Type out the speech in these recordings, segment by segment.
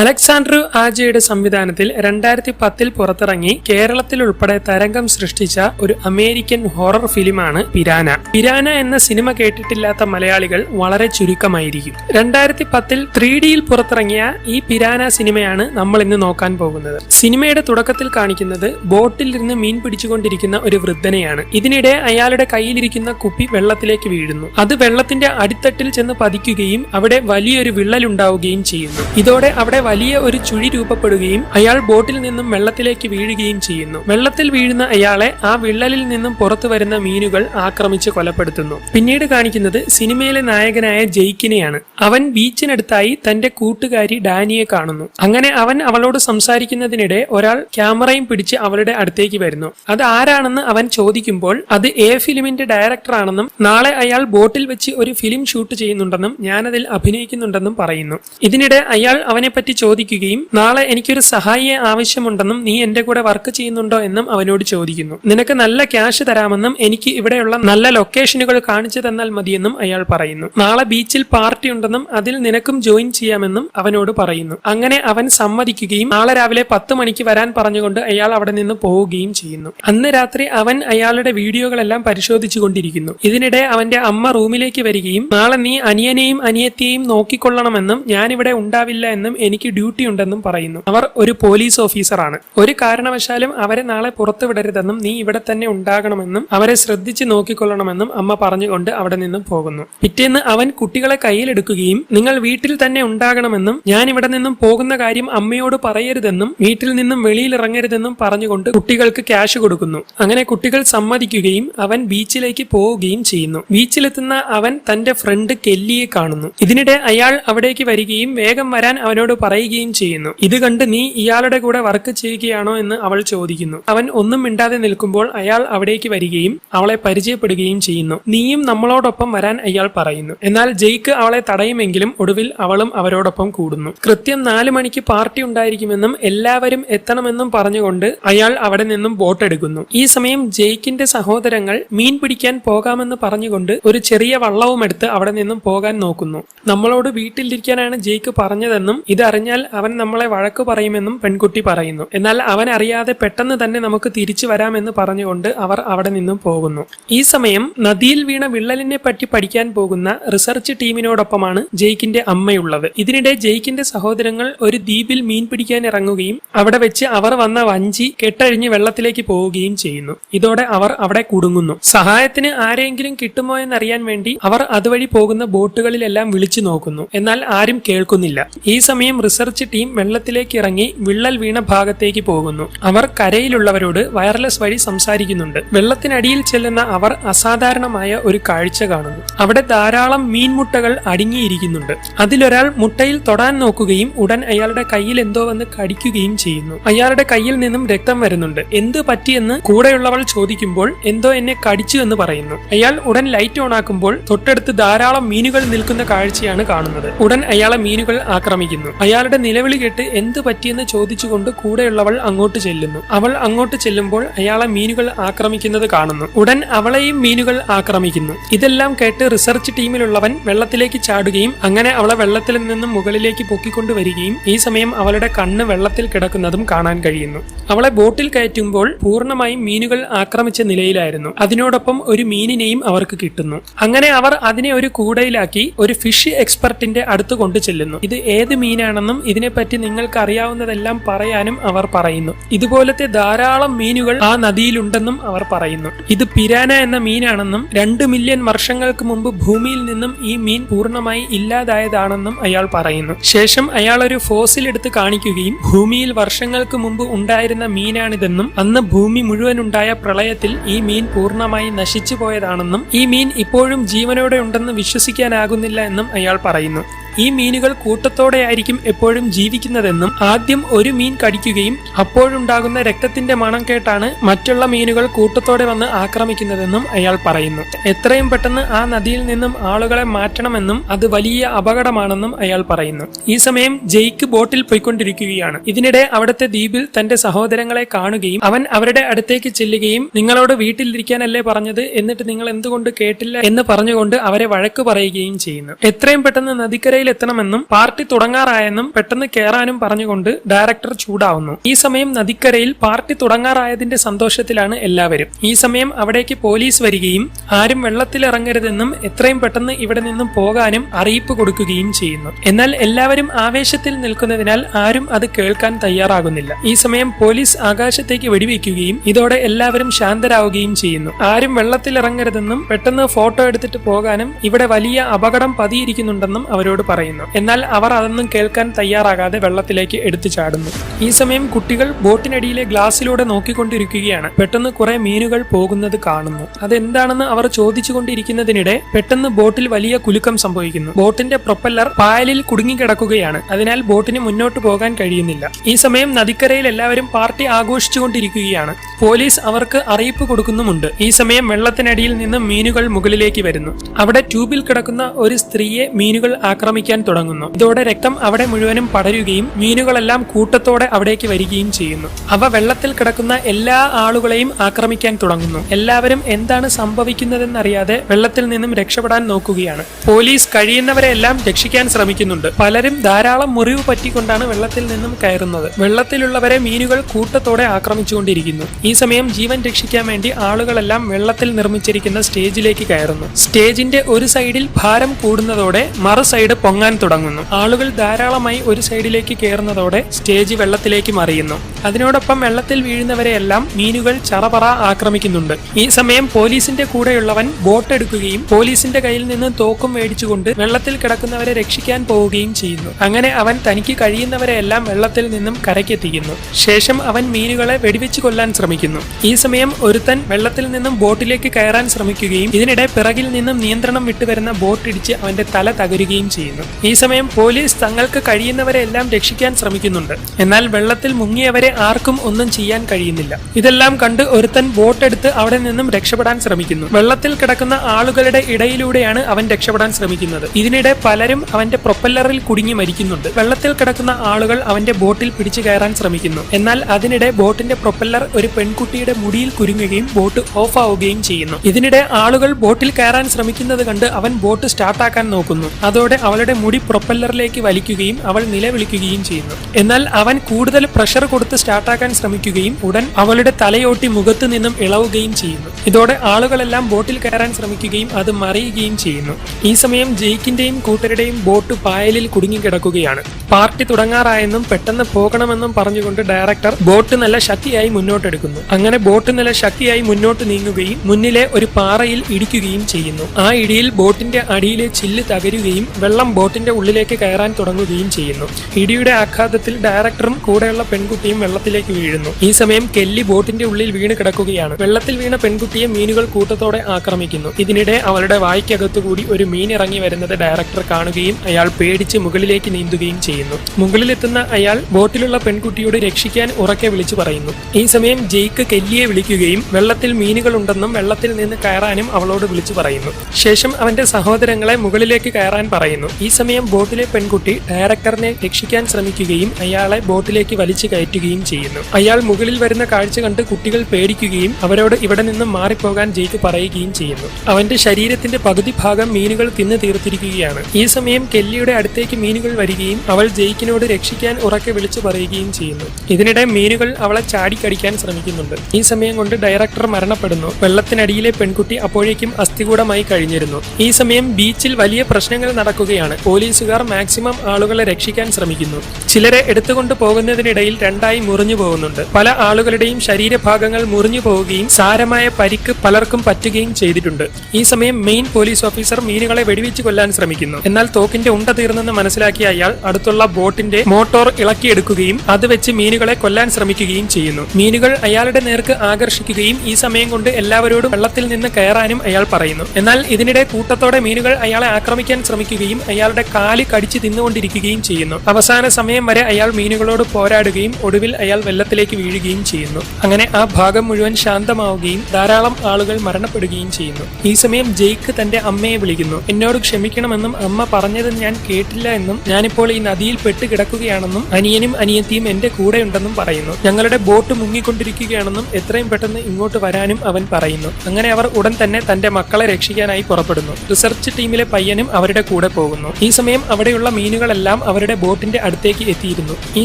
Alexander ആജയുടെ സംവിധാനത്തിൽ രണ്ടായിരത്തി പത്തിൽ പുറത്തിറങ്ങി കേരളത്തിൽ ഉൾപ്പെടെ തരംഗം സൃഷ്ടിച്ച ഒരു അമേരിക്കൻ ഹൊറർ ഫിലിമാണ് പിരാന. പിരാന എന്ന സിനിമ കേട്ടിട്ടില്ലാത്ത മലയാളികൾ വളരെ ചുരുക്കമായിരിക്കും. രണ്ടായിരത്തി പത്തിൽ ത്രീ ഡിയിൽ പുറത്തിറങ്ങിയ ഈ പിരാന സിനിമയാണ് നമ്മൾ ഇന്ന് നോക്കാൻ പോകുന്നത്. സിനിമയുടെ തുടക്കത്തിൽ കാണിക്കുന്നത് ബോട്ടിൽ ഇരുന്ന് മീൻ പിടിച്ചുകൊണ്ടിരിക്കുന്ന ഒരു വൃദ്ധനെയാണ്. ഇതിനിടെ അയാളുടെ കയ്യിലിരിക്കുന്ന കുപ്പി വെള്ളത്തിലേക്ക് വീഴുന്നു. അത് വെള്ളത്തിന്റെ അടിത്തട്ടിൽ ചെന്ന് പതിക്കുകയും അവിടെ വലിയൊരു വിള്ളലുണ്ടാവുകയും ചെയ്യുന്നു. ഇതോടെ അവിടെ വലിയ ഒരു ചുഴി രൂപപ്പെടുകയും അയാൾ ബോട്ടിൽ നിന്നും വെള്ളത്തിലേക്ക് വീഴുകയും ചെയ്യുന്നു. വെള്ളത്തിൽ വീഴുന്ന അയാളെ ആ വിള്ളലിൽ നിന്നും പുറത്തു വരുന്ന മീനുകൾ ആക്രമിച്ച് കൊലപ്പെടുത്തുന്നു. പിന്നീട് കാണിക്കുന്നത് സിനിമയിലെ നായകനായ ജെയ്ക്കിനെയാണ്. അവൻ ബീച്ചിനടുത്തായി തന്റെ കൂട്ടുകാരി ഡാനിയെ കാണുന്നു. അങ്ങനെ അവൻ അവളോട് സംസാരിക്കുന്നതിനിടെ ഒരാൾ ക്യാമറയും പിടിച്ച് അവളുടെ അടുത്തേക്ക് വരുന്നു. അത് ആരാണെന്ന് അവൻ ചോദിക്കുമ്പോൾ അത് എ ഫിലിമിന്റെ ഡയറക്ടറാണെന്നും നാളെ അയാൾ ബോട്ടിൽ വെച്ച് ഒരു ഫിലിം ഷൂട്ട് ചെയ്യുന്നുണ്ടെന്നും ഞാനതിൽ അഭിനയിക്കുന്നുണ്ടെന്നും പറയുന്നു. ഇതിനിടെ അയാൾ അവനെ പറ്റി ചോദിക്കുകയും നാളെ എനിക്കൊരു സഹായിയെ ആവശ്യമുണ്ടെന്നും നീ എന്റെ കൂടെ വർക്ക് ചെയ്യുന്നുണ്ടോ എന്നും അവനോട് ചോദിക്കുന്നു. നിനക്ക് നല്ല ക്യാഷ് തരാമെന്നും എനിക്ക് ഇവിടെയുള്ള നല്ല ലൊക്കേഷനുകൾ കാണിച്ചു തന്നാൽ മതിയെന്നും അയാൾ പറയുന്നു. നാളെ ബീച്ചിൽ പാർട്ടി ഉണ്ടെന്നും അതിൽ നിനക്കും ജോയിൻ ചെയ്യാമെന്നും അവനോട് പറയുന്നു. അങ്ങനെ അവൻ സമ്മതിക്കുകയും നാളെ രാവിലെ പത്ത് മണിക്ക് വരാൻ പറഞ്ഞുകൊണ്ട് അയാൾ അവിടെ നിന്ന് പോവുകയും ചെയ്യുന്നു. അന്ന് രാത്രി അവൻ അയാളുടെ വീഡിയോകളെല്ലാം പരിശോധിച്ചു കൊണ്ടിരിക്കുന്നു. ഇതിനിടെ അവന്റെ അമ്മ റൂമിലേക്ക് വരികയും നാളെ നീ അനിയനെയും അനിയത്തിയെയും നോക്കിക്കൊള്ളണമെന്നും ഞാനിവിടെ ഉണ്ടാവില്ല എന്നും എനിക്ക് ഡ്യൂട്ടി ഉണ്ടെന്നും പറയുന്നു. അവർ ഒരു പോലീസ് ഓഫീസറാണ് ഒരു കാരണവശാലും അവരെ നാളെ പുറത്തു വിടരുതെന്നും നീ ഇവിടെ തന്നെ ഉണ്ടാകണമെന്നും അവരെ ശ്രദ്ധിച്ച് നോക്കിക്കൊള്ളണമെന്നും അമ്മ പറഞ്ഞുകൊണ്ട് അവിടെ നിന്നും പോകുന്നു. പിറ്റേന്ന് അവൻ കുട്ടികളെ കയ്യിലെടുക്കുകയും നിങ്ങൾ വീട്ടിൽ തന്നെ ഉണ്ടാകണമെന്നും ഞാൻ ഇവിടെ നിന്നും പോകുന്ന കാര്യം അമ്മയോട് പറയരുതെന്നും വീട്ടിൽ നിന്നും വെളിയിലിറങ്ങരുതെന്നും പറഞ്ഞുകൊണ്ട് കുട്ടികൾക്ക് ക്യാഷ് കൊടുക്കുന്നു. അങ്ങനെ കുട്ടികൾ സമ്മതിക്കുകയും അവൻ ബീച്ചിലേക്ക് പോവുകയും ചെയ്യുന്നു. ബീച്ചിലെത്തുന്ന അവൻ തന്റെ ഫ്രണ്ട് കെല്ലിയെ കാണുന്നു. ഇതിനിടെ അയാൾ അവിടേക്ക് വരികയും വേഗം വരാൻ അവനോട് പറയുകയും ചെയ്യുന്നു. ഇത് കണ്ട് നീ ഇയാളുടെ കൂടെ വർക്ക് ചെയ്യുകയാണോ എന്ന് അവൾ ചോദിക്കുന്നു. അവൻ ഒന്നും മിണ്ടാതെ നിൽക്കുമ്പോൾ അയാൾ അവിടേക്ക് വരികയും അവളെ പരിചയപ്പെടുകയും ചെയ്യുന്നു. നീയും നമ്മളോടൊപ്പം വരാൻ അയാൾ പറയുന്നു. എന്നാൽ ജെയ്ക്ക് അവളെ തടയുമെങ്കിലും ഒടുവിൽ അവളും അവരോടൊപ്പം കൂടുന്നു. കൃത്യം നാല് മണിക്ക് പാർട്ടി ഉണ്ടായിരിക്കുമെന്നും എല്ലാവരും എത്തണമെന്നും പറഞ്ഞുകൊണ്ട് അയാൾ അവിടെ നിന്നും ബോട്ട് എടുക്കുന്നു. ഈ സമയം ജെയ്ക്കിന്റെ സഹോദരങ്ങൾ മീൻ പിടിക്കാൻ പോകാമെന്ന് പറഞ്ഞുകൊണ്ട് ഒരു ചെറിയ വള്ളവും എടുത്ത് അവിടെ നിന്നും പോകാൻ നോക്കുന്നു. നമ്മളോട് വീട്ടിലിരിക്കാനാണ് ജെയ്ക്ക് പറഞ്ഞതെന്നും ഇതറിഞ്ഞാൽ അവൻ നമ്മളെ വഴക്ക് പറയുമെന്നും പെൺകുട്ടി പറയുന്നു. എന്നാൽ അവൻ അറിയാതെ പെട്ടെന്ന് തന്നെ നമുക്ക് തിരിച്ചു വരാമെന്ന് പറഞ്ഞുകൊണ്ട് അവർ അവിടെ നിന്നും പോകുന്നു. ഈ സമയം നദിയിൽ വീണ വിള്ളലിനെ പറ്റി പഠിക്കാൻ പോകുന്ന റിസർച്ച് ടീമിനോടൊപ്പമാണ് ജെയ്ക്കിന്റെ അമ്മയുള്ളത്. ഇതിനിടെ ജെയ്ക്കിന്റെ സഹോദരങ്ങൾ ഒരു ദ്വീപിൽ മീൻ പിടിക്കാൻ ഇറങ്ങുകയും അവിടെ വെച്ച് അവർ വന്ന വഞ്ചി കെട്ടഴിഞ്ഞ് വെള്ളത്തിലേക്ക് പോവുകയും ചെയ്യുന്നു. ഇതോടെ അവർ അവിടെ കുടുങ്ങുന്നു. സഹായത്തിന് ആരെങ്കിലും കിട്ടുമോ എന്നറിയാൻ വേണ്ടി അവർ അതുവഴി പോകുന്ന ബോട്ടുകളിലെല്ലാം വിളിച്ചു നോക്കുന്നു. എന്നാൽ ആരും കേൾക്കുന്നില്ല. ഈ സമയം റിസർച്ച് ടീം വെള്ളത്തിലേക്ക് ഇറങ്ങി വിള്ളൽ വീണ ഭാഗത്തേക്ക് പോകുന്നു. അവർ കരയിലുള്ളവരോട് വയർലെസ് വഴി സംസാരിക്കുന്നുണ്ട്. വെള്ളത്തിനടിയിൽ ചെല്ലുന്ന അവർ അസാധാരണമായ ഒരു കാഴ്ച കാണുന്നു. അവിടെ ധാരാളം മീൻമുട്ടകൾ അടുങ്ങിയിരിക്കുന്നുണ്ട്. അതിലൊരാൾ മുട്ടയിൽ തൊടാൻ നോക്കുകയും ഉടൻ അയാളുടെ കയ്യിൽ എന്തോ വന്ന് കടിക്കുകയും ചെയ്യുന്നു. അയാളുടെ കയ്യിൽ നിന്നും രക്തം വരുന്നുണ്ട്. എന്ത് പറ്റിയെന്ന് കൂടെയുള്ളവൾ ചോദിക്കുമ്പോൾ എന്തോ എന്നെ കടിച്ചു എന്ന് പറയുന്നു. അയാൾ ഉടൻ ലൈറ്റ് ഓൺ ആക്കുമ്പോൾ തൊട്ടടുത്ത് ധാരാളം മീനുകൾ നിൽക്കുന്ന കാഴ്ചയാണ് കാണുന്നത്. ഉടൻ അയാളെ മീനുകൾ ആക്രമിക്കുന്നു. അയാളുടെ നിലവിളി കേട്ട് എന്ത് പറ്റിയെന്ന് ചോദിച്ചുകൊണ്ട് കൂടെയുള്ളവൾ അങ്ങോട്ട് ചെല്ലുന്നു. അവൾ അങ്ങോട്ട് ചെല്ലുമ്പോൾ അയാളെ മീനുകൾ ആക്രമിക്കുന്നത് കാണുന്നു. ഉടൻ അവളെയും മീനുകൾ ആക്രമിക്കുന്നു. ഇതെല്ലാം കേട്ട് റിസർച്ച് ടീമിലുള്ളവൻ വെള്ളത്തിലേക്ക് ചാടുകയും അങ്ങനെ അവളെ വെള്ളത്തിൽ നിന്നും മുകളിലേക്ക് പൊക്കിക്കൊണ്ടുവരികയും ഈ സമയം അവളുടെ കണ്ണ് വെള്ളത്തിൽ കിടക്കുന്നതും കാണാൻ കഴിയുന്നു. അവളെ ബോട്ടിൽ കയറ്റുമ്പോൾ പൂർണമായും മീനുകൾ ആക്രമിച്ച നിലയിലായിരുന്നു. അതിനോടൊപ്പം ഒരു മീനിനെയും അവർക്ക് കിട്ടുന്നു. അങ്ങനെ അവർ അതിനെ ഒരു കൂടയിലാക്കി ഒരു ഫിഷ് എക്സ്പെർട്ടിന്റെ അടുത്ത് കൊണ്ടു ചെല്ലുന്നു ഇത് ഏത് മീനാണെന്നും ഇതിനെപ്പറ്റി നിങ്ങൾക്ക് അറിയാവുന്നതെല്ലാം പറയാനും അവർ പറയുന്നു. ഇതുപോലത്തെ ധാരാളം മീനുകൾ ആ നദിയിലുണ്ടെന്നും അവർ പറയുന്നു. ഇത് പിരാന എന്ന മീനാണെന്നും രണ്ട് മില്യൺ വർഷങ്ങൾക്ക് മുമ്പ് ഭൂമിയിൽ നിന്നും ഈ മീൻ പൂർണമായി ഇല്ലാതായതാണെന്നും അയാൾ പറയുന്നു. ശേഷം അയാൾ ഒരു ഫോസിൽ എടുത്ത് കാണിക്കുകയും ഭൂമിയിൽ വർഷങ്ങൾക്ക് മുമ്പ് ഉണ്ടായിരുന്ന മീനാണിതെന്നും അന്ന് ഭൂമി മുഴുവൻ ഉണ്ടായ പ്രളയത്തിൽ ഈ മീൻ പൂർണമായി നശിച്ചു പോയതാണെന്നും ഈ മീൻ ഇപ്പോഴും ജീവനോടെ ഉണ്ടെന്ന് വിശ്വസിക്കാനാകുന്നില്ല എന്നും അയാൾ പറയുന്നു. ഈ മീനുകൾ കൂട്ടത്തോടെയായിരിക്കും എപ്പോഴും ജീവിക്കുന്നതെന്നും ആദ്യം ഒരു മീൻ കടിക്കുകയും അപ്പോഴുണ്ടാകുന്ന രക്തത്തിന്റെ മണം കേട്ടാണ് മറ്റുള്ള മീനുകൾ കൂട്ടത്തോടെ വന്ന് ആക്രമിക്കുന്നതെന്നും അയാൾ പറയുന്നു. എത്രയും പെട്ടെന്ന് ആ നദിയിൽ നിന്നും ആളുകളെ മാറ്റണമെന്നും അത് വലിയ അപകടമാണെന്നും അയാൾ പറയുന്നു. ഈ സമയം ജെയ്ക്ക് ബോട്ടിൽ പോയിക്കൊണ്ടിരിക്കുകയാണ്. ഇതിനിടെ അവിടുത്തെ ദ്വീപിൽ തന്റെ സഹോദരങ്ങളെ കാണുകയും അവൻ അവരുടെ അടുത്തേക്ക് ചെല്ലുകയും നിങ്ങളോട് വീട്ടിലിരിക്കാനല്ലേ പറഞ്ഞത്? എന്നിട്ട് നിങ്ങൾ എന്തുകൊണ്ട് കേട്ടില്ല എന്ന് പറഞ്ഞുകൊണ്ട് അവരെ വഴക്ക് പറയുകയും ചെയ്യുന്നു. എത്രയും പെട്ടെന്ന് നദിക്കരയിൽ എത്തണമെന്നും പാർട്ടി തുടങ്ങാറായെന്നും പെട്ടെന്ന് കയറാനും പറഞ്ഞുകൊണ്ട് ഡയറക്ടർ ചൂടാവുന്നു. ഈ സമയം നദിക്കരയിൽ പാർട്ടി തുടങ്ങാറായതിന്റെ സന്തോഷത്തിലാണ് എല്ലാവരും. ഈ സമയം അവിടേക്ക് പോലീസ് വരികയും ആരും വെള്ളത്തിലിറങ്ങരുതെന്നും എത്രയും പെട്ടെന്ന് ഇവിടെ നിന്നും പോകാനും അറിയിപ്പ് കൊടുക്കുകയും ചെയ്യുന്നു. എന്നാൽ എല്ലാവരും ആവേശത്തിൽ നിൽക്കുന്നതിനാൽ ആരും അത് കേൾക്കാൻ തയ്യാറാകുന്നില്ല. ഈ സമയം പോലീസ് ആകാശത്തേക്ക് വെടിവെക്കുകയും ഇതോടെ എല്ലാവരും ശാന്തരാവുകയും ചെയ്യുന്നു. ആരും വെള്ളത്തിലിറങ്ങരുതെന്നും പെട്ടെന്ന് ഫോട്ടോ എടുത്തിട്ട് പോകാനും ഇവിടെ വലിയ അപകടം പതിയിരിക്കുന്നുണ്ടെന്നും അവരോട് പറയുന്നു. എന്നാൽ അവർ അതൊന്നും കേൾക്കാൻ തയ്യാറാകാതെ വെള്ളത്തിലേക്ക് എടുത്തു ചാടുന്നു. ഈ സമയം കുട്ടികൾ ബോട്ടിനടിയിലെ ഗ്ലാസ്സിലൂടെ നോക്കിക്കൊണ്ടിരിക്കുകയാണ്. പെട്ടെന്ന് കുറെ മീനുകൾ പോകുന്നത് കാണുന്നു. അതെന്താണെന്ന് അവർ ചോദിച്ചുകൊണ്ടിരിക്കുന്നതിനിടെ പെട്ടെന്ന് ബോട്ടിൽ വലിയ കുലുക്കം സംഭവിക്കുന്നു. ബോട്ടിന്റെ പ്രൊപ്പല്ലർ പായലിൽ കുടുങ്ങിക്കിടക്കുകയാണ്. അതിനാൽ ബോട്ടിന് മുന്നോട്ട് പോകാൻ കഴിയുന്നില്ല. ഈ സമയം നദിക്കരയിൽ എല്ലാവരും പാർട്ടി ആഘോഷിച്ചുകൊണ്ടിരിക്കുകയാണ്. പോലീസ് അവർക്ക് അറിയിപ്പ് കൊടുക്കുന്നുമുണ്ട്. ഈ സമയം വെള്ളത്തിനടിയിൽ നിന്ന് മീനുകൾ മുകളിലേക്ക് വരുന്നു. അവിടെ ട്യൂബിൽ കിടക്കുന്ന ഒരു സ്ത്രീയെ മീനുകൾ ആക്രമിക്കാൻ തുടങ്ങുന്നു. ഇതോടെ രക്തം അവിടെ മുഴുവനും പടരുകയും മീനുകളെല്ലാം കൂട്ടത്തോടെ അവിടേക്ക് വരികയും ചെയ്യുന്നു. അവ വെള്ളത്തിൽ കിടക്കുന്ന എല്ലാ ആളുകളെയും ആക്രമിക്കാൻ തുടങ്ങുന്നു. എല്ലാവരും എന്താണ് സംഭവിക്കുന്നതെന്നറിയാതെ വെള്ളത്തിൽ നിന്നും രക്ഷപ്പെടാൻ നോക്കുകയാണ്. പോലീസ് കഴിയുന്നവരെല്ലാം രക്ഷിക്കാൻ ശ്രമിക്കുന്നുണ്ട്. പലരും ധാരാളം മുറിവ് പറ്റിക്കൊണ്ടാണ് വെള്ളത്തിൽ നിന്നും കയറുന്നത്. വെള്ളത്തിലുള്ളവരെ മീനുകൾ കൂട്ടത്തോടെ ആക്രമിച്ചുകൊണ്ടിരിക്കുന്നു. ഈ സമയം ജീവൻ രക്ഷിക്കാൻ വേണ്ടി ആളുകളെല്ലാം വെള്ളത്തിൽ നിർമ്മിച്ചിരിക്കുന്ന സ്റ്റേജിലേക്ക് കയറുന്നു. സ്റ്റേജിന്റെ ഒരു സൈഡിൽ ഭാരം കൂടുന്നതോടെ മറു സൈഡ് പൊങ്ങാൻ തുടങ്ങുന്നു. ആളുകൾ ധാരാളമായി ഒരു സൈഡിലേക്ക് കയറുന്നതോടെ സ്റ്റേജ് വെള്ളത്തിലേക്ക് മറിയുന്നു. അതിനോടൊപ്പം വെള്ളത്തിൽ വീഴുന്നവരെയെല്ലാം മീനുകൾ ചറപറ ആക്രമിക്കുന്നുണ്ട്. ഈ സമയം പോലീസിന്റെ കൂടെയുള്ളവൻ ബോട്ട് എടുക്കുകയും പോലീസിന്റെ കയ്യിൽ നിന്ന് തോക്കും മേടിച്ചുകൊണ്ട് വെള്ളത്തിൽ കിടക്കുന്നവരെ രക്ഷിക്കാൻ പോവുകയും ചെയ്യുന്നു. അങ്ങനെ അവൻ തനിക്ക് കഴിയുന്നവരെയെല്ലാം വെള്ളത്തിൽ നിന്നും കരയ്ക്കെത്തിക്കുന്നു. ശേഷം അവൻ മീനുകളെ വെടിവെച്ച് കൊല്ലാൻ ശ്രമിക്കുന്നു. ഈ സമയം ഒരുത്തൻ വെള്ളത്തിൽ നിന്നും ബോട്ടിലേക്ക് കയറാൻ ശ്രമിക്കുകയും ഇതിനിടെ പിറകിൽ നിന്നും നിയന്ത്രണം വിട്ടുവരുന്ന ബോട്ട് ഇടിച്ച് അവന്റെ തല തകരുകയും ചെയ്യുന്നു. ഈ സമയം പോലീസ് തങ്ങൾക്ക് കഴിയുന്നവരെല്ലാം രക്ഷിക്കാൻ ശ്രമിക്കുന്നുണ്ട്. എന്നാൽ വെള്ളത്തിൽ മുങ്ങിയവരെ ആർക്കും ഒന്നും ചെയ്യാൻ കഴിയുന്നില്ല. ഇതെല്ലാം കണ്ട് ഒരുത്തൻ ബോട്ട് എടുത്ത് അവിടെ നിന്നും രക്ഷപ്പെടാൻ ശ്രമിക്കുന്നു. വെള്ളത്തിൽ കിടക്കുന്ന ആളുകളുടെ ഇടയിലൂടെയാണ് അവൻ രക്ഷപ്പെടാൻ ശ്രമിക്കുന്നത്. ഇതിനിടെ പലരും അവന്റെ പ്രൊപ്പല്ലറിൽ കുടുങ്ങി മരിക്കുന്നുണ്ട്. വെള്ളത്തിൽ കിടക്കുന്ന ആളുകൾ അവന്റെ ബോട്ടിൽ പിടിച്ചു കയറാൻ ശ്രമിക്കുന്നു. എന്നാൽ അതിനിടെ ബോട്ടിന്റെ പ്രൊപ്പല്ലർ ഒരു പെൺകുട്ടിയുടെ മുടിയിൽ കുരുങ്ങുകയും ബോട്ട് ഓഫ് ആവുകയും ചെയ്യുന്നു. ഇതിനിടെ ആളുകൾ ബോട്ടിൽ കയറാൻ ശ്രമിക്കുന്നത് കണ്ട് അവൻ ബോട്ട് സ്റ്റാർട്ടാക്കാൻ നോക്കുന്നു. അതോടെ അവളുടെ മുടി പ്രൊപ്പല്ലറിലേക്ക് വലിക്കുകയും അവൾ നിലവിളിക്കുകയും ചെയ്യുന്നു. എന്നാൽ അവൻ കൂടുതൽ പ്രഷർ കൊടുത്ത് സ്റ്റാർട്ടാക്കാൻ ശ്രമിക്കുകയും ഉടൻ അവളുടെ തലയോട്ടി മുഖത്ത് നിന്നും ഇളവുകയും ചെയ്യുന്നു. ഇതോടെ ആളുകളെല്ലാം ബോട്ടിൽ കയറാൻ ശ്രമിക്കുകയും അത് മറിയുകയും ചെയ്യുന്നു. ഈ സമയം ജെയ്ക്കിന്റെയും കൂട്ടരുടെയും ബോട്ട് പായലിൽ കുടുങ്ങിക്കിടക്കുകയാണ് പാർട്ടി തുടങ്ങാറായെന്നും പെട്ടെന്ന് പോകണമെന്നും പറഞ്ഞുകൊണ്ട് ഡയറക്ടർ ബോട്ട് നല്ല ശക്തിയായി മുന്നോട്ടെടുക്കുന്നു. അങ്ങനെ ബോട്ട് നല്ല ശക്തിയായി മുന്നോട്ട് നീങ്ങുകയും മുന്നിലെ ഒരു പാറയിൽ ഇടിക്കുകയും ചെയ്യുന്നു. ആ ഇടിയിൽ ബോട്ടിന്റെ അടിയിലെ ചില്ല് തകരുകയും വെള്ളം ബോട്ടിന്റെ ഉള്ളിലേക്ക് കയറാൻ തുടങ്ങുകയും ചെയ്യുന്നു. ഇടിയുടെ ആഘാതത്തിൽ ഡയറക്ടറും കൂടെയുള്ള പെൺകുട്ടിയും വെള്ളത്തിലേക്ക് വീഴുന്നു. ഈ സമയം കെല്ലി ബോട്ടിന്റെ ഉള്ളിൽ വീണ് കിടക്കുകയാണ്. വെള്ളത്തിൽ വീണ പെൺകുട്ടിയെ മീനുകൾ കൂട്ടത്തോടെ ആക്രമിക്കുന്നു. ഇതിനിടെ അവളുടെ വായ്ക്കകത്തുകൂടി ഒരു മീൻ ഇറങ്ങി വരുന്നത് ഡയറക്ടർ കാണുകയും അയാൾ പേടിച്ച് മുകളിലേക്ക് നീന്തുകയും ചെയ്യുന്നു. മുകളിലെത്തുന്ന അയാൾ ബോട്ടിലുള്ള പെൺകുട്ടിയോട് രക്ഷിക്കാൻ ഉറക്കെ വിളിച്ചു പറയുന്നു. ഈ സമയം ജെയ്ക്ക് കെല്ലിയെ വിളിക്കുകയും വെള്ളത്തിൽ മീനുകൾ ഉണ്ടെന്നും വെള്ളത്തിൽ നിന്ന് കയറാനും അവളോട് വിളിച്ചു പറയുന്നു. ശേഷം അവന്റെ സഹോദരങ്ങളെ മുകളിലേക്ക് കയറാൻ പറയുന്നു. സമയം ബോട്ടിലെ പെൺകുട്ടി ഡയറക്ടറിനെ രക്ഷിക്കാൻ ശ്രമിക്കുകയും അയാളെ ബോട്ടിലേക്ക് വലിച്ചു കയറ്റുകയും ചെയ്യുന്നു. അയാൾ മുകളിൽ വരുന്ന കാഴ്ച കണ്ട് കുട്ടികൾ പേടിക്കുകയും അവരോട് ഇവിടെ നിന്ന് മാറിപ്പോകാൻ ജയ്ക്ക് പറയുകയും ചെയ്യുന്നു. അവന്റെ ശരീരത്തിന്റെ പകുതി ഭാഗം മീനുകൾ തിന്നു തീർത്തിരിക്കുകയാണ്. ഈ സമയം കെല്ലിയുടെ അടുത്തേക്ക് മീനുകൾ വരികയും അവൾ ജയ്ക്കിനോട് രക്ഷിക്കാൻ ഉറക്കെ വിളിച്ചു പറയുകയും ചെയ്യുന്നു. ഇതിനിടെ മീനുകൾ അവളെ ചാടിക്കടിക്കാൻ ശ്രമിക്കുന്നുണ്ട്. ഈ സമയം കൊണ്ട് ഡയറക്ടർ മരണപ്പെടുന്നു. വെള്ളത്തിനടിയിലെ പെൺകുട്ടി അപ്പോഴേക്കും അസ്ഥികൂടമായി കഴിഞ്ഞിരുന്നു. ഈ സമയം ബീച്ചിൽ വലിയ പ്രശ്നങ്ങൾ നടക്കുകയാണ്. പോലീസുകാർ മാക്സിമം ആളുകളെ രക്ഷിക്കാൻ ശ്രമിക്കുന്നു. ചിലരെ എടുത്തുകൊണ്ട് പോകുന്നതിനിടയിൽ രണ്ടായി മുറിഞ്ഞു പോകുന്നുണ്ട്. പല ആളുകളുടെയും ശരീരഭാഗങ്ങൾ മുറിഞ്ഞു പോവുകയും സാരമായ പരിക്ക് പലർക്കും പറ്റുകയും ചെയ്തിട്ടുണ്ട്. ഈ സമയം മെയിൻ പോലീസ് ഓഫീസർ മീനുകളെ വെടിവെച്ച് കൊല്ലാൻ ശ്രമിക്കുന്നു. എന്നാൽ തോക്കിന്റെ ഉണ്ട തീർന്നെന്ന് മനസ്സിലാക്കിയ അയാൾ അടുത്തുള്ള ബോട്ടിന്റെ മോട്ടോർ ഇളക്കിയെടുക്കുകയും അത് വെച്ച് മീനുകളെ കൊല്ലാൻ ശ്രമിക്കുകയും ചെയ്യുന്നു. മീനുകൾ അയാളുടെ നേർക്ക് ആകർഷിക്കുകയും ഈ സമയം കൊണ്ട് എല്ലാവരോടും വെള്ളത്തിൽ നിന്ന് കയറാനും അയാൾ പറയുന്നു. എന്നാൽ ഇതിനിടെ കൂട്ടത്തോടെ മീനുകൾ അയാളെ ആക്രമിക്കാൻ ശ്രമിക്കുകയും അയാളുടെ കാലി കടിച്ചു തിന്നുകൊണ്ടിരിക്കുകയും ചെയ്യുന്നു. അവസാന സമയം വരെ അയാൾ മീനുകളോട് പോരാടുകയും ഒടുവിൽ അയാൾ വെള്ളത്തിലേക്ക് വീഴുകയും ചെയ്യുന്നു. അങ്ങനെ ആ ഭാഗം മുഴുവൻ ശാന്തമാവുകയും ധാരാളം ആളുകൾ മരണപ്പെടുകയും ചെയ്യുന്നു. ഈ സമയം ജെയ്ക്ക് തന്റെ അമ്മയെ വിളിക്കുന്നു. എന്നോട് ക്ഷമിക്കണമെന്നും അമ്മ പറഞ്ഞത് ഞാൻ കേട്ടില്ല എന്നും ഞാനിപ്പോൾ ഈ നദിയിൽ പെട്ട് കിടക്കുകയാണെന്നും അനിയനും അനിയത്തിയും എന്റെ കൂടെ ഉണ്ടെന്നും പറയുന്നു. ഞങ്ങളുടെ ബോട്ട് മുങ്ങിക്കൊണ്ടിരിക്കുകയാണെന്നും എത്രയും പെട്ടെന്ന് ഇങ്ങോട്ട് വരാനും അവൻ പറയുന്നു. അങ്ങനെ അവർ ഉടൻ തന്നെ തന്റെ മക്കളെ രക്ഷിക്കാനായി പുറപ്പെടുന്നു. റിസർച്ച് ടീമിലെ പയ്യനും അവരുടെ കൂടെ പോകുന്നു. ഈ സമയം അവിടെയുള്ള മീനുകളെല്ലാം അവരുടെ ബോട്ടിന്റെ അടുത്തേക്ക് എത്തിയിരുന്നു. ഈ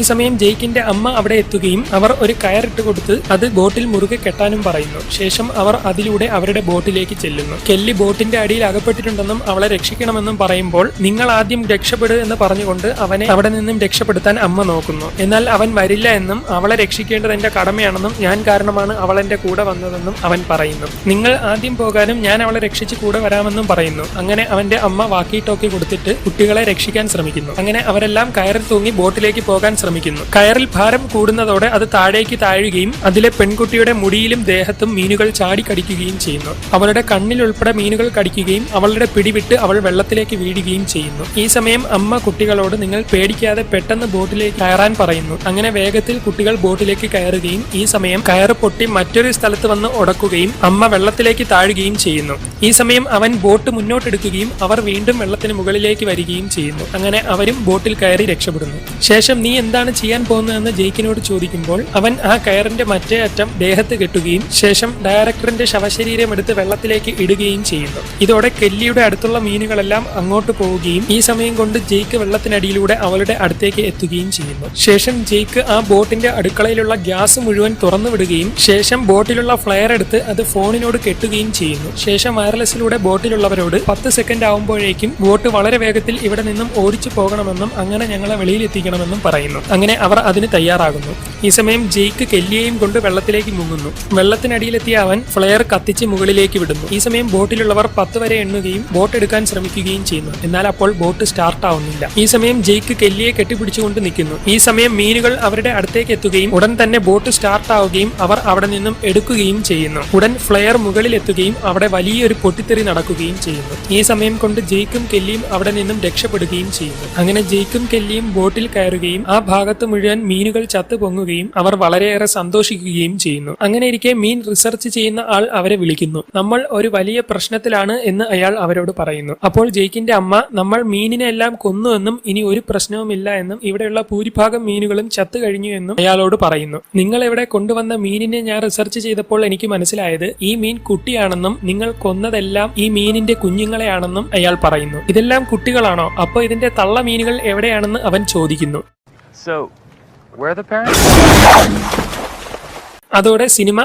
സമയം ജെയ്ക്കിന്റെ അമ്മ അവിടെ എത്തുകയും അവർ ഒരു കയറിട്ട് കൊടുത്ത് അത് ബോട്ടിൽ മുറുകെ കെട്ടാനും പറയുന്നു. ശേഷം അവർ അതിലൂടെ അവരുടെ ബോട്ടിലേക്ക് ചെല്ലുന്നു. കെല്ലി ബോട്ടിന്റെ അടിയിൽ അകപ്പെട്ടിട്ടുണ്ടെന്നും അവളെ രക്ഷിക്കണമെന്നും പറയുമ്പോൾ നിങ്ങൾ ആദ്യം രക്ഷപ്പെടുക എന്ന് പറഞ്ഞുകൊണ്ട് അവനെ അവിടെ നിന്നും രക്ഷപ്പെടുത്താൻ അമ്മ നോക്കുന്നു. എന്നാൽ അവൻ വരില്ല എന്നും അവളെ രക്ഷിക്കേണ്ടത് എന്റെ കടമയാണെന്നും ഞാൻ കാരണമാണ് അവൾ എന്റെ കൂടെ വന്നതെന്നും അവൻ പറയുന്നു. നിങ്ങൾ ആദ്യം പോകാനും ഞാൻ അവളെ രക്ഷിച്ച് കൂടെ വരാമെന്നും പറയുന്നു. അങ്ങനെ അവന്റെ അമ്മ വാക്കി ടോക്കി കൊടുത്തിട്ട് കുട്ടികളെ രക്ഷിക്കാൻ ശ്രമിക്കുന്നു. അങ്ങനെ അവരെല്ലാം കയറിൽ തൂങ്ങി ബോട്ടിലേക്ക് പോകാൻ ശ്രമിക്കുന്നു. കയറിൽ ഭാരം കൂടുന്നതോടെ അത് താഴേക്ക് താഴുകയും അതിലെ പെൺകുട്ടിയുടെ മുടിയിലും ദേഹത്തും മീനുകൾ ചാടിക്കടിക്കുകയും ചെയ്യുന്നു. അവളുടെ കണ്ണിലുൾപ്പെടെ മീനുകൾ കടിക്കുകയും അവളുടെ പിടിവിട്ട് അവൾ വെള്ളത്തിലേക്ക് വീഴുകയും ചെയ്യുന്നു. ഈ സമയം അമ്മ കുട്ടികളോട് നിങ്ങൾ പേടിക്കാതെ പെട്ടെന്ന് ബോട്ടിലേക്ക് കയറാൻ പറയുന്നു. അങ്ങനെ വേഗത്തിൽ കുട്ടികൾ ബോട്ടിലേക്ക് കയറുകയും ഈ സമയം കയറ് പൊട്ടി മറ്റൊരു സ്ഥലത്ത് വന്ന് ഉടക്കുകയും അമ്മ വെള്ളത്തിലേക്ക് താഴുകയും ചെയ്യുന്നു. ഈ സമയം അവൻ ബോട്ട് മുന്നോട്ടെടുക്കുകയും അവർ വീണ്ടും വെള്ളത്തിന് മുകളിലേക്ക് വരികയും ചെയ്യുന്നു. അങ്ങനെ അവരും ബോട്ടിൽ കയറി രക്ഷപ്പെടുന്നു. ശേഷം നീ എന്താണ് ചെയ്യാൻ പോകുന്നതെന്ന് ജെയ്ക്കിനോട് ചോദിക്കുമ്പോൾ അവൻ ആ കയറിന്റെ മറ്റേ അറ്റം ദേഹത്ത് കെട്ടുകയും ശേഷം ഡയറക്ടറിന്റെ ശവശരീരം എടുത്ത് വെള്ളത്തിലേക്ക് ഇടുകയും ചെയ്യുന്നു. ഇതോടെ കെല്ലിയുടെ അടുത്തുള്ള മീനുകളെല്ലാം അങ്ങോട്ട് പോവുകയും ഈ സമയം കൊണ്ട് ജെയ്ക്ക് വെള്ളത്തിനടിയിലൂടെ അവളുടെ അടുത്തേക്ക് എത്തുകയും ചെയ്യുന്നു. ശേഷം ജെയ്ക്ക് ആ ബോട്ടിന്റെ അടുക്കളയിലുള്ള ഗ്യാസ് മുഴുവൻ തുറന്നു വിടുകയും ശേഷം ബോട്ടിലുള്ള ഫ്ലയർ എടുത്ത് അത് ഫോണിനോട് കെട്ടുകയും ചെയ്യുന്നു. ശേഷം വയർലെസ്സിലൂടെ ബോട്ടിലുള്ളവരോട് പത്ത് സെക്കൻഡ് ആവുമ്പോഴേക്കും ബോട്ട് വളരെ വേഗത്തിൽ ഇവിടെ നിന്നും ഓടിച്ചു പോകണമെന്നും അങ്ങനെ ഞങ്ങളെ വെളിയിലെത്തിക്കണമെന്നും പറയുന്നു. അങ്ങനെ അവർ അതിന് തയ്യാറാകുന്നു. ഈ സമയം ജെയ്ക്ക് കെല്ലിയെയും കൊണ്ട് വെള്ളത്തിലേക്ക് മുങ്ങുന്നു. വെള്ളത്തിനടിയിലെത്തിയ അവൻ ഫ്ലെയർ കത്തിച്ച് മുകളിലേക്ക് വിടുന്നു. ഈ സമയം ബോട്ടിലുള്ളവർ പത്ത് വരെ എണ്ണുകയും ബോട്ട് എടുക്കാൻ ശ്രമിക്കുകയും ചെയ്യുന്നു. എന്നാൽ അപ്പോൾ ബോട്ട് സ്റ്റാർട്ട് ആവുന്നില്ല. ഈ സമയം ജെയ്ക്ക് കെല്ലിയെ കെട്ടിപ്പിടിച്ചുകൊണ്ട് നിൽക്കുന്നു. ഈ സമയം മീനുകൾ അവരുടെ അടുത്തേക്ക് എത്തുകയും ഉടൻ തന്നെ ബോട്ട് സ്റ്റാർട്ട് ആവുകയും അവർ അവിടെ നിന്നും എടുക്കുകയും ചെയ്യുന്നു. ഉടൻ ഫ്ലെയർ മുകളിലെത്തുകയും അവിടെ വലിയൊരു പൊട്ടിത്തെറി നടക്കുകയും ചെയ്യുന്നു. ഈ സമയം കൊണ്ട് ജെയ്ക്കും കെല്ലിയും അവിടെ നിന്നും രക്ഷപ്പെടുകയും ചെയ്യുന്നു. അങ്ങനെ ജെയ്ക്കും കെല്ലിയും ബോട്ടിൽ കയറുകയും ആ ഭാഗത്ത് മുഴുവൻ മീനുകൾ ചത്തു പൊങ്ങുകയും അവർ വളരെയേറെ സന്തോഷിക്കുകയും ചെയ്യുന്നു. അങ്ങനെ ഇരിക്കെ മീൻ റിസർച്ച് ചെയ്യുന്ന ആൾ അവരെ വിളിക്കുന്നു. നമ്മൾ ഒരു വലിയ പ്രശ്നത്തിലാണ് എന്ന് അയാൾ അവരോട് പറയുന്നു. അപ്പോൾ ജെയ്ക്കിന്റെ അമ്മ നമ്മൾ മീനിനെ എല്ലാം കൊന്നു എന്നും ഇനി ഒരു പ്രശ്നവുമില്ല എന്നും ഇവിടെയുള്ള ഭൂരിഭാഗം മീനുകളും ചത്തു കഴിഞ്ഞു എന്നും അയാളോട് പറയുന്നു. നിങ്ങൾ ഇവിടെ കൊണ്ടുവന്ന മീനിനെ ഞാൻ റിസർച്ച് ചെയ്തപ്പോൾ എനിക്ക് മനസ്സിലായത് ഈ മീൻ കുട്ടിയാണെന്നും നിങ്ങൾ കൊന്നതെല്ലാം ഈ മീനിന്റെ കുഞ്ഞുങ്ങളെയാണെന്നും അയാൾ പറയുന്നു. ഇതെല്ലാം കുട്ടികളാണോ അപ്പൊ ഇതിന്റെ തള്ള മീനുകൾ എവിടെയാണെന്ന് അവൻ ചോദിക്കുന്നു? അതോടെ സിനിമ